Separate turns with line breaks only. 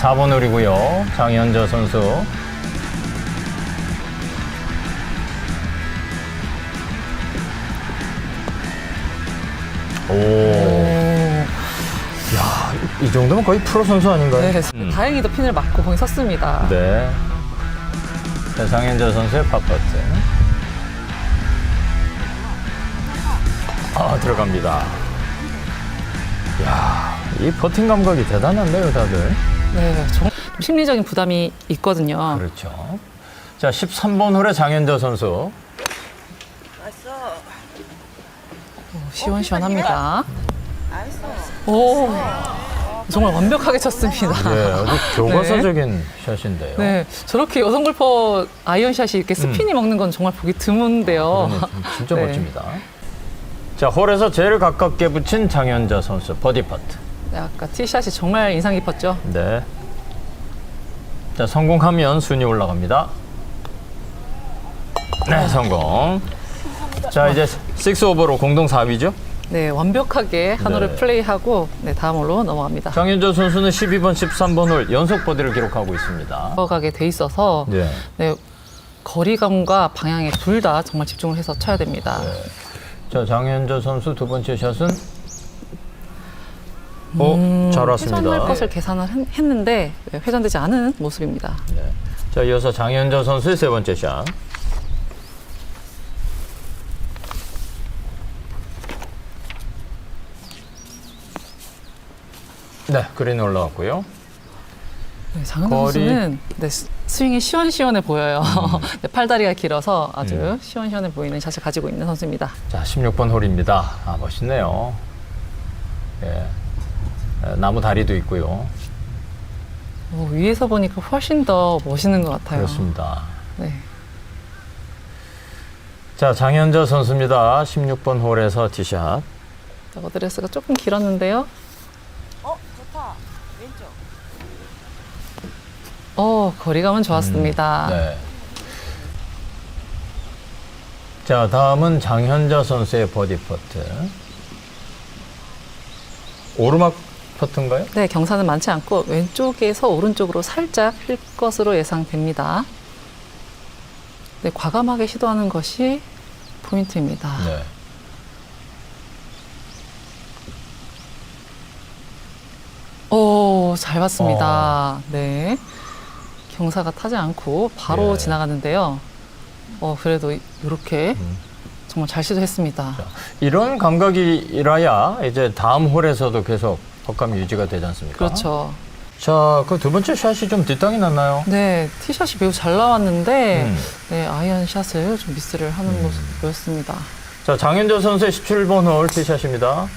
4번 홀이고요. 장현저 선수. 오. 야, 이 정도면 거의 프로 선수 아닌가요?
네,
음.
다행히도 핀을 맞고 공이 섰습니다.
네. 자, 장현저 선수의 팝퍼트. 아, 들어갑니다. 야, 이 퍼팅 감각이 대단한데요, 다들.
네, 좀 심리적인 부담이 있거든요.
그렇죠. 자, 13번 홀에 장현저 선수.
시원시원합니다. 오, 정말 완벽하게 쳤습니다.
예, 아주 교과서적인 샷인데요.
네, 저렇게 여성 골퍼 아이언샷이 이렇게 스핀이 먹는 건 정말 보기 드문데요.
음. 그러네, 진짜
네.
멋집니다. 자, 홀에서 제일 가깝게 붙인 장현저 선수 버디 퍼트.
네, 아까 티샷이 정말 인상 깊었죠.
네. 자, 성공하면 순위 올라갑니다. 네, 성공. 자, 이제 6 오버로 공동 4위죠.
네, 완벽하게 한 홀을
네.
플레이하고 네, 다음 홀로 넘어갑니다.
장현저 선수는 12번, 13번 홀 연속 버디를 기록하고 있습니다.
들어가게 돼 있어서
네.
네, 거리감과 방향에 둘 다 정말 집중을 해서 쳐야 됩니다.
자, 장현저 선수 두 번째 샷은 어, 잘
회전할
왔습니다.
것을 계산을 했- 했는데 네, 회전되지 않은 모습입니다.
네. 자, 이어서 장현저 선수의 세 번째 샷. 네, 그린 올라왔고요.
네, 장은
거리-
선수는 네, 스- 스윙이 시원시원해 보여요.
음.
네, 팔다리가 길어서 아주 시원시원해 보이는 샷을 가지고 있는 선수입니다.
자, 16번 홀입니다. 아, 멋있네요. 나무 다리도 있고요.
오, 위에서 보니까 훨씬 더 멋있는 것 같아요.
그렇습니다.
네.
자, 장현저 선수입니다. 16번 홀에서 티샷.
자, 어드레스가 조금 길었는데요.
어, 좋다. 왼쪽.
어, 거리감은 좋았습니다.
네. 자, 다음은 장현저 선수의 버디 퍼트. 오르막 퍼트인가요?
네, 경사는 많지 않고 왼쪽에서 오른쪽으로 살짝 휠 것으로 예상됩니다. 네, 과감하게 시도하는 것이 포인트입니다.
네.
오, 잘 봤습니다. 네. 경사가 타지 않고 바로
예.
지나가는데요. 어, 그래도 이렇게
음.
정말 잘 시도했습니다.
이런 감각이라야 이제 다음 홀에서도 계속 헛감이 유지가 되지 않습니까?
그렇죠.
자, 그 두 번째 샷이 좀 뒷땅이 났나요?
네, 티샷이 매우 잘 나왔는데,
음.
네, 아이언 샷을 좀 미스를 하는 모습 보였습니다.
자, 장현저 선수의 17번 홀 티샷입니다.